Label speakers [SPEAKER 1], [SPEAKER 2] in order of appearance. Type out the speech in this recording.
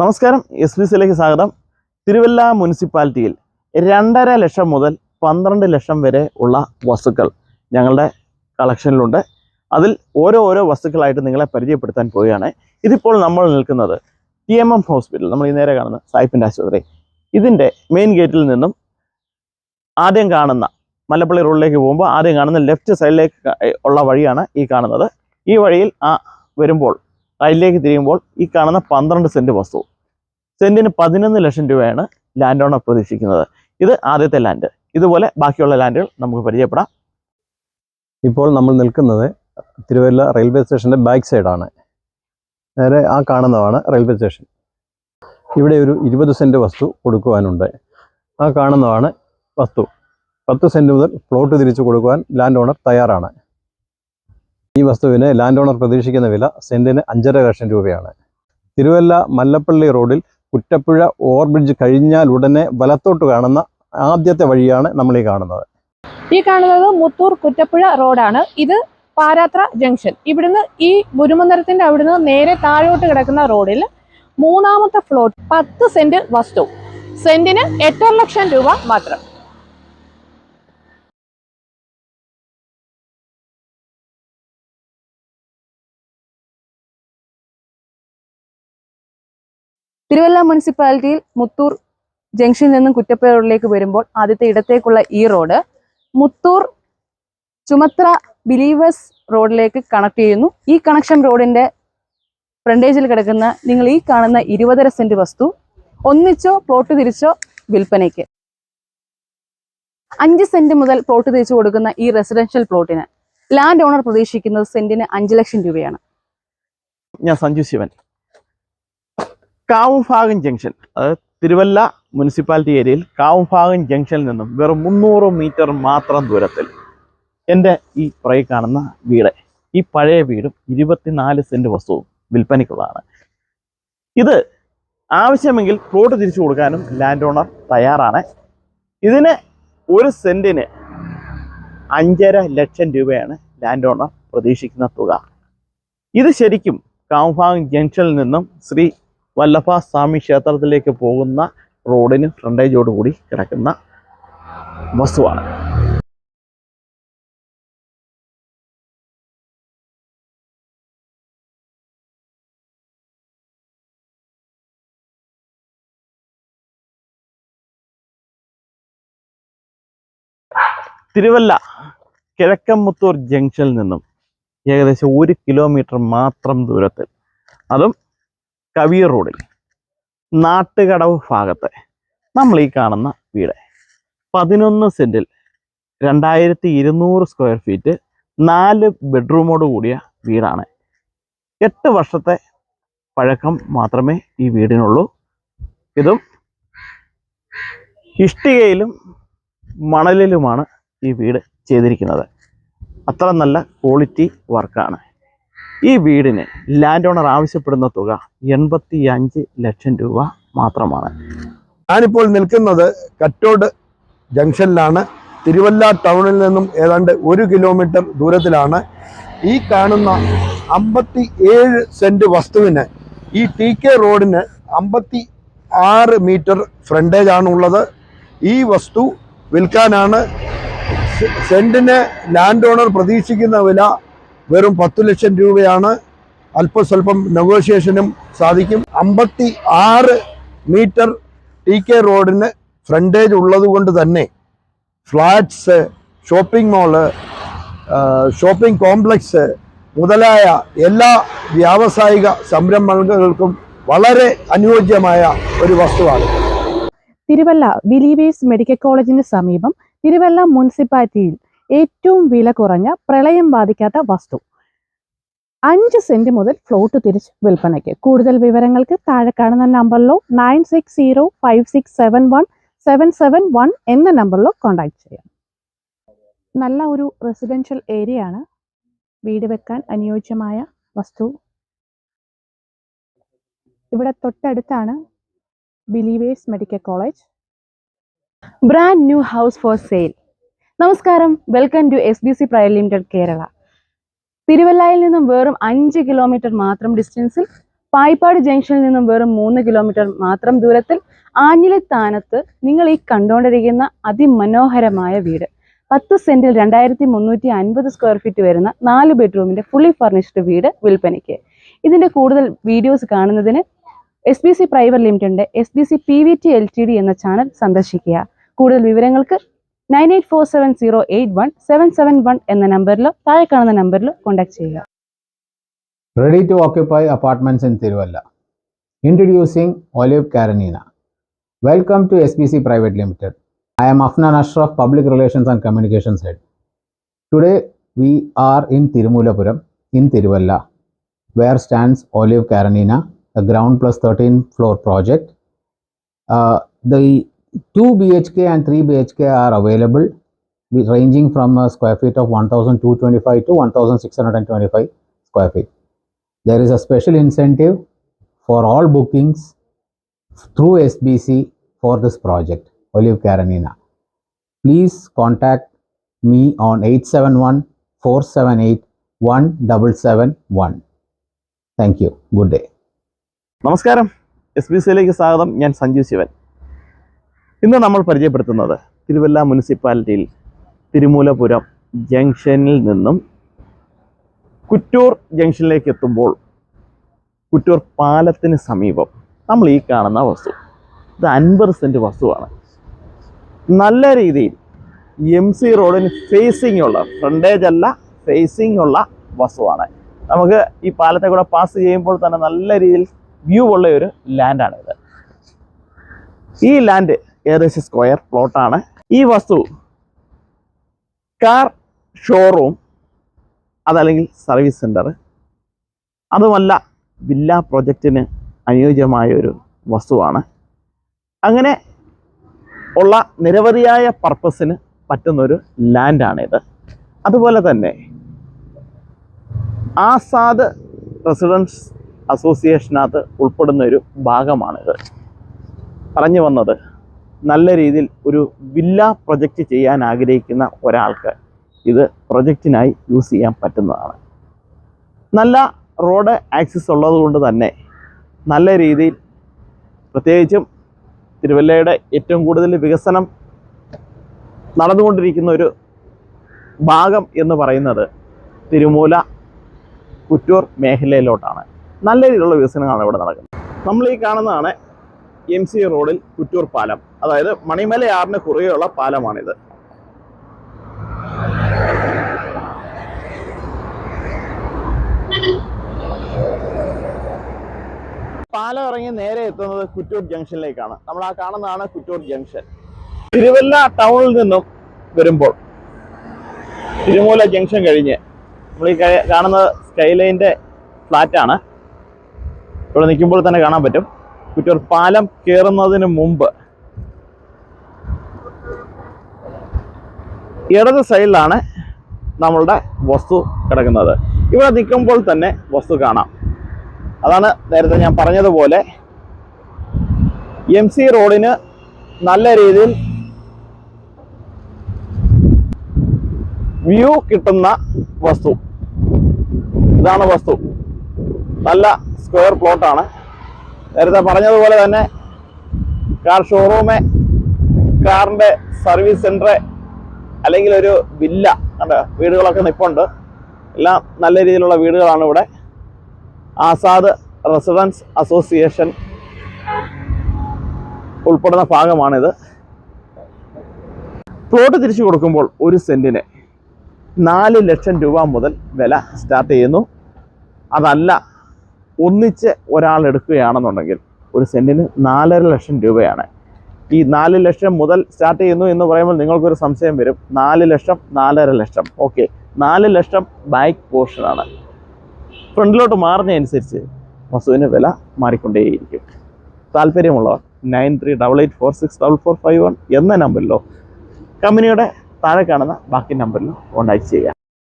[SPEAKER 1] നമസ്കാരം S B സിയിലേക്ക് സ്വാഗതം. തിരുവല്ല മുനിസിപ്പാലിറ്റിയിൽ രണ്ടര ലക്ഷം മുതൽ പന്ത്രണ്ട് ലക്ഷം വരെ ഉള്ള വസ്തുക്കൾ ഞങ്ങളുടെ കളക്ഷനിലുണ്ട്. അതിൽ ഓരോ ഓരോ വസ്തുക്കളായിട്ട് നിങ്ങളെ പരിചയപ്പെടുത്താൻ പോവുകയാണ്. ഇതിപ്പോൾ നമ്മൾ നിൽക്കുന്നത് ടി എം എം ഹോസ്പിറ്റൽ നമ്മൾ ഈ നേരെ കാണുന്ന സായിപ്പിന്റെ ആശുപത്രി. ഇതിന്റെ മെയിൻ ഗേറ്റിൽ നിന്നും ആദ്യം കാണുന്ന മല്ലപ്പള്ളി റോഡിലേക്ക് പോകുമ്പോൾ ആദ്യം കാണുന്ന ലെഫ്റ്റ് സൈഡിലേക്ക് ഉള്ള വഴിയാണ് ഈ കാണുന്നത്. ഈ വഴിയിൽ ആ വരുമ്പോൾ റൈറ്റിലേക്ക് തിരിയുമ്പോൾ ഈ കാണുന്ന പന്ത്രണ്ട് സെന്റ് വസ്തു. സെന്റിന് പതിനൊന്ന് ലക്ഷം രൂപയാണ് ലാൻഡ് ഓണർ പ്രതീക്ഷിക്കുന്നത്. ഇത് ആദ്യത്തെ ലാൻഡ് ഇതുപോലെ ബാക്കിയുള്ള ലാൻഡുകൾ നമുക്ക് പരിചയപ്പെടാം.
[SPEAKER 2] ഇപ്പോൾ നമ്മൾ നിൽക്കുന്നത് തിരുവല്ല റെയിൽവേ സ്റ്റേഷന്റെ ബാക്ക് സൈഡാണ് നേരെ ആ കാണുന്നതാണ് റെയിൽവേ സ്റ്റേഷൻ ഇവിടെ ഒരു ഇരുപത് സെന്റ് വസ്തു കൊടുക്കുവാനുണ്ട്. ആ കാണുന്നതാണ് വസ്തു. പത്ത് സെന്റ് മുതൽ പ്ലോട്ട് തിരിച്ചു കൊടുക്കുവാൻ ലാൻഡ് ഓണർ തയ്യാറാണ്. ഈ വസ്തുവിന് ലാൻഡ് ഓണർ പ്രതീക്ഷിക്കുന്ന വില സെന്റിന് അഞ്ചര ലക്ഷം രൂപയാണ്. തിരുവല്ല മല്ലപ്പള്ളി റോഡിൽ കുറ്റപ്പുഴ ഓവർബ്രിഡ്ജ് കഴിഞ്ഞാൽ ഉടനെ വലത്തോട്ട് കാണുന്ന ആദ്യത്തെ വഴിയാണ് നമ്മൾ ഈ കാണുന്നത്.
[SPEAKER 3] ഈ കാണുന്നത് മുത്തൂർ കുറ്റപ്പുഴ റോഡാണ്. ഇത് പാരാത്ര ജംഗ്ഷൻ. ഇവിടുന്ന് ഈ മുരുമന്ദരത്തിന്റെ അവിടുന്ന് നേരെ താഴോട്ട് കിടക്കുന്ന റോഡിൽ മൂന്നാമത്തെ ഫ്ലോട്ട് പത്ത് സെന്റ് വസ്തു. സെന്റിന് എട്ടര ലക്ഷം രൂപ മാത്രം. തിരുവല്ല മുനിസിപ്പാലിറ്റിയിൽ മുത്തൂർ ജംഗ്ഷനിൽ നിന്നും കുറ്റപ്പുഴ റോഡിലേക്ക് വരുമ്പോൾ ആദ്യത്തെ ഇടത്തേക്കുള്ള ഈ റോഡ് മുത്തൂർ ചുമത്ര ബിലീവേഴ്സ് റോഡിലേക്ക് കണക്ട് ചെയ്യുന്നു. ഈ കണക്ഷൻ റോഡിന്റെ ഫ്രണ്ടേജിൽ കിടക്കുന്ന നിങ്ങൾ ഈ കാണുന്ന ഇരുപതര സെന്റ് വസ്തു ഒന്നിച്ചോ പ്ലോട്ട് തിരിച്ചോ വിൽപ്പനയ്ക്ക്. അഞ്ച് സെന്റ് മുതൽ പ്ലോട്ട് തിരിച്ചു കൊടുക്കുന്ന ഈ റെസിഡൻഷ്യൽ പ്ലോട്ടിന് ലാൻഡ് ഓണർ പ്രതീക്ഷിക്കുന്നത് സെന്റിന് അഞ്ച് ലക്ഷം രൂപയാണ്.
[SPEAKER 1] ഞാൻ സഞ്ജു ശിവൻ. കാവുംഭാഗം ജംഗ്ഷൻ അത് തിരുവല്ല മുനിസിപ്പാലിറ്റി ഏരിയയിൽ കാവുംഭാഗം ജംഗ്ഷനിൽ നിന്നും വെറും മുന്നൂറ് മീറ്റർ മാത്രം ദൂരത്തിൽ എന്റെ ഈ പുറകെ കാണുന്ന വീട് ഈ പഴയ വീടും ഇരുപത്തിനാല് സെന്റ് വസ്തുവും വിൽപ്പനയ്ക്കുള്ളതാണ്. ഇത് ആവശ്യമെങ്കിൽ പ്ലോട്ട് തിരിച്ചു കൊടുക്കാനും ലാൻഡ് ഓണർ തയ്യാറാണ്. ഇതിന് ഒരു സെന്റിന് അഞ്ചര ലക്ഷം രൂപയാണ് ലാൻഡ് ഓണർ പ്രതീക്ഷിക്കുന്ന തുക. ഇത് ശരിക്കും കാവുംഭാഗം ജംഗ്ഷനിൽ നിന്നും ശ്രീ വല്ലഭ സ്വാമി ക്ഷേത്രത്തിലേക്ക് പോകുന്ന റോഡിന് ഫ്രണ്ടേജോടുകൂടി കിടക്കുന്ന വസ്തുവാണ്. തിരുവല്ല കിഴക്കമ്പത്തൂർ ജംഗ്ഷനിൽ നിന്നും ഏകദേശം ഒരു കിലോമീറ്റർ മാത്രം ദൂരത്തിൽ. അതും കവിയൂർ റോഡിൽ നാട്ടുകടവ് ഭാഗത്തെ നമ്മൾ ഈ കാണുന്ന വീട്. പതിനൊന്ന് സെന്റിൽ രണ്ടായിരത്തി ഇരുന്നൂറ് സ്ക്വയർ ഫീറ്റ് നാല് ബെഡ്റൂമോട് കൂടിയ വീടാണ്. എട്ട് വർഷത്തെ പഴക്കം മാത്രമേ ഈ വീടിനുള്ളൂ. ഇതും ഇഷ്ടികയിലും മണലിലുമാണ് ഈ വീട് ചെയ്തിരിക്കുന്നത്. അത്ര നല്ല ക്വാളിറ്റി വർക്കാണ് ഈ വീടിന് ലാൻഡ് ഓണർ ആവശ്യപ്പെടുന്ന തുക എൺപത്തി അഞ്ച് ലക്ഷം രൂപ മാത്രമാണ്.
[SPEAKER 4] ഞാനിപ്പോൾ നിൽക്കുന്നത് കറ്റോട് ജംഗ്ഷനിലാണ്. തിരുവല്ല ടൗണിൽ നിന്നും ഏതാണ്ട് ഒരു കിലോമീറ്റർ ദൂരത്തിലാണ്. ഈ കാണുന്ന അമ്പത്തി ഏഴ് സെന്റ് വസ്തുവിന് ഈ ടി കെ റോഡിന് അമ്പത്തി ആറ് മീറ്റർ ഫ്രണ്ടേജ് ആണ് ഉള്ളത്. ഈ വസ്തു വിൽക്കാനാണ്. സെന്റിന് ലാൻഡ് ഓണർ പ്രതീക്ഷിക്കുന്ന വില വെറും പത്ത് ലക്ഷം രൂപയാണ് അല്പസ്വല്പം നെഗോഷിയേഷനും സാധിക്കും. അമ്പത്തി ആറ് മീറ്റർ ടി കെ റോഡിന് ഫ്രണ്ടേജ് ഉള്ളത് കൊണ്ട് തന്നെ flats shopping mall shopping complex മുതലായ എല്ലാ വ്യാവസായിക സംരംഭങ്ങൾക്കും വളരെ അനുയോജ്യമായ ഒരു വസ്തുവാണ്.
[SPEAKER 3] തിരുവല്ല ബിലീവേഴ്സ് മെഡിക്കൽ കോളേജിന് സമീപം തിരുവല്ല മുനിസിപ്പാലിറ്റിയിൽ ഏറ്റവും വില കുറഞ്ഞ പ്രളയം ബാധിക്കാത്ത വസ്തു. അഞ്ച് സെന്റ് മുതൽ ഫ്ലോട്ട് തിരിച്ച് വിൽപ്പനയ്ക്ക്. കൂടുതൽ വിവരങ്ങൾക്ക് താഴെ കാണുന്ന നമ്പറിലോ nine six zero five six seven one seven seven one എന്ന നമ്പറിലോ കോൺടാക്ട് ചെയ്യാം. നല്ല ഒരു റെസിഡൻഷ്യൽ ഏരിയ ആണ്. വീട് വെക്കാൻ അനുയോജ്യമായ വസ്തു. ഇവിടെ തൊട്ടടുത്താണ് Believers medical college. Brand new house for sale നമസ്കാരം. Welcome to S B C private limited Kerala. തിരുവല്ലയിൽ നിന്നും വെറും അഞ്ച് കിലോമീറ്റർ മാത്രം ഡിസ്റ്റൻസിൽ പായിപ്പാട് ജംഗ്ഷനിൽ നിന്നും വെറും മൂന്ന് കിലോമീറ്റർ മാത്രം ദൂരത്തിൽ ആഞ്ഞിലിത്താനത്ത് നിങ്ങൾ ഈ കണ്ടുകൊണ്ടിരിക്കുന്ന അതിമനോഹരമായ വീട്. പത്ത് സെന്റിൽ രണ്ടായിരത്തി മുന്നൂറ്റി അൻപത് സ്ക്വയർ ഫീറ്റ് വരുന്ന നാല് ബെഡ്റൂമിന്റെ ഫുള്ളി ഫർണിഷ്ഡ് വീട് വിൽപ്പനയ്ക്ക്. ഇതിന്റെ കൂടുതൽ വീഡിയോസ് കാണുന്നതിന് എസ് ബി സി പ്രൈവറ്റ് ലിമിറ്റഡിന്റെ S B C P V T L T D എന്ന ചാനൽ സന്ദർശിക്കുക. കൂടുതൽ വിവരങ്ങൾക്ക് Nine eight four seven zero eight one seven seven one എന്ന നമ്പറിലോ താഴെ കാണുന്ന നമ്പറിലോ കോൺടാക്ട് ചെയ്യുക
[SPEAKER 5] Ready to occupy apartments in Tiruvalla. Introducing Olive Karanina. Welcome to SBC Private Limited. I am Afnan Ashraf, Public Relations and Communications Head. Today we are in Tirumulapuram in Tiruvalla, where stands Olive Karanina, a ground plus 13 floor project. Uh, the 2 BHK and 3 BHK are available, with- ranging from a square feet of 1225 to 1625 square feet. There is a special incentive for all bookings through SBC for this project, Olive Karanina. Please contact me on 871 478 1771. Thank you. Good day.
[SPEAKER 1] നമസ്കാരം S B സിയിലേക്ക് സ്വാഗതം ഞാൻ സഞ്ജു ശിവൻ ഇന്ന് നമ്മൾ പരിചയപ്പെടുത്തുന്നത് തിരുവല്ല മുനിസിപ്പാലിറ്റിയിൽ തിരുമൂലപുരം ജംഗ്ഷനിൽ നിന്നും കുറ്റൂർ ജംഗ്ഷനിലേക്ക് എത്തുമ്പോൾ കുറ്റൂർ പാലത്തിന് സമീപം നമ്മൾ ഈ കാണുന്ന വസ്തു. ഇത് അൻപത് സെന്റ് വസ്തുവാണ്. നല്ല രീതിയിൽ എം സി റോഡിന് ഫേസിംഗ് ഉള്ള ഫ്രണ്ടേജ് അല്ല ഫേസിംഗ് ഉള്ള വസ്തുവാണ്. നമുക്ക് ഈ പാലത്തെ കൂടെ പാസ് ചെയ്യുമ്പോൾ തന്നെ നല്ല രീതിയിൽ വ്യൂ ഉള്ള ഒരു ലാൻഡാണ് ഇത് ഈ ലാൻഡ് ഏകദേശം സ്ക്വയർ പ്ലോട്ടാണ് ഈ വസ്തു കാർ ഷോറൂം അതല്ലെങ്കിൽ സർവീസ് സെന്റർ അതുമല്ല വില്ല പ്രൊജക്റ്റിന് അനുയോജ്യമായ ഒരു വസ്തുവാണ്. അങ്ങനെ ഉള്ള നിരവധിയായ പർപ്പസിന് പറ്റുന്നൊരു ലാൻഡാണിത് അതുപോലെ തന്നെ ആസാദ് റെസിഡൻസ് അസോസിയേഷനകത്ത് ഉൾപ്പെടുന്ന ഒരു ഭാഗമാണിത്. പറഞ്ഞു വന്നത് നല്ല രീതിയിൽ ഒരു വില്ല പ്രൊജക്റ്റ് ചെയ്യാൻ ആഗ്രഹിക്കുന്ന ഒരാൾക്ക് ഇത് പ്രൊജക്റ്റിനായി യൂസ് ചെയ്യാൻ പറ്റുന്നതാണ്. നല്ല റോഡ് ആക്സസ് ഉള്ളതുകൊണ്ട് തന്നെ നല്ല രീതിയിൽ പ്രത്യേകിച്ചും തിരുവല്ലയുടെ ഏറ്റവും കൂടുതൽ വികസനം നടന്നുകൊണ്ടിരിക്കുന്ന ഒരു ഭാഗം എന്ന് പറയുന്നത് തിരുമൂല കുറ്റൂർ മേഖലയിലോട്ടാണ്. നല്ല രീതിയിലുള്ള വികസനങ്ങളാണ് ഇവിടെ നടക്കുന്നത്. നമ്മൾ ഈ കാണുന്നതാണ് എം സി റോഡിൽ കുറ്റൂർ പാലം. അതായത് മണിമലയാറിന് കുറുകെയുള്ള പാലമാണിത്. പാലം ഇറങ്ങി നേരെ എത്തുന്നത് കുറ്റൂർ ജംഗ്ഷനിലേക്കാണ്. നമ്മൾ ആ കാണുന്നതാണ് കുറ്റൂർ ജംഗ്ഷൻ. തിരുവല്ല ടൗണിൽ നിന്നും വരുമ്പോൾ തിരുമൂല ജംഗ്ഷൻ കഴിഞ്ഞ് നമ്മൾ ഈ കാണുന്നത് സ്കൈലൈന്റെ ഫ്ലാറ്റാണ് ഇവിടെ നിൽക്കുമ്പോൾ തന്നെ കാണാൻ പറ്റും. കുറ്റൂർ പാലം കയറുന്നതിന് മുമ്പ് ഇടത് സൈഡിലാണ് നമ്മളുടെ വസ്തു കിടക്കുന്നത്. ഇവിടെ നിൽക്കുമ്പോൾ തന്നെ വസ്തു കാണാം. അതാണ് നേരത്തെ ഞാൻ പറഞ്ഞതുപോലെ എം സി റോഡിന് നല്ല രീതിയിൽ വ്യൂ കിട്ടുന്ന വസ്തു. ഇതാണ് വസ്തു. നല്ല സ്ക്വയർ പ്ലോട്ടാണ്. നേരത്തെ പറഞ്ഞതുപോലെ തന്നെ കാർ ഷോറൂമ് കാറിന്റെ സർവീസ് സെന്റർ അല്ലെങ്കിൽ ഒരു വില്ല കണ്ട? വീടുകളൊക്കെ നിൽപ്പുണ്ട് എല്ലാം നല്ല രീതിയിലുള്ള വീടുകളാണ് ഇവിടെ. ആസാദ് റെസിഡൻസ് അസോസിയേഷൻ ഉൾപ്പെടുന്ന ഭാഗമാണിത്. പ്ലോട്ട് തിരിച്ചു കൊടുക്കുമ്പോൾ ഒരു സെന്റിന് നാല് ലക്ഷം രൂപ മുതൽ വില സ്റ്റാർട്ട് ചെയ്യുന്നു. അതല്ല ഒന്നിച്ച് ഒരാൾ എടുക്കുകയാണെന്നുണ്ടെങ്കിൽ ഒരു സെന്റിന് നാലര ലക്ഷം രൂപയാണ്. ഈ നാല് ലക്ഷം മുതൽ സ്റ്റാർട്ട് ചെയ്യുന്നു എന്ന് പറയുമ്പോൾ നിങ്ങൾക്കൊരു സംശയം വരും. നാല് ലക്ഷം നാലര ലക്ഷം. ഓക്കെ. നാല് ലക്ഷം ബാക്ക് പോർഷനാണ് ഫ്രണ്ടിലോട്ട് മാറുന്നതനുസരിച്ച് വസ്തുവിന് വില മാറിക്കൊണ്ടേയിരിക്കും. താല്പര്യമുള്ളവർ nine three double eight four six double four five one എന്ന നമ്പറിലോ കമ്പനിയുടെ താഴെ കാണുന്ന ബാക്കി നമ്പറിലോ കോൺടാക്ട് ചെയ്യുക.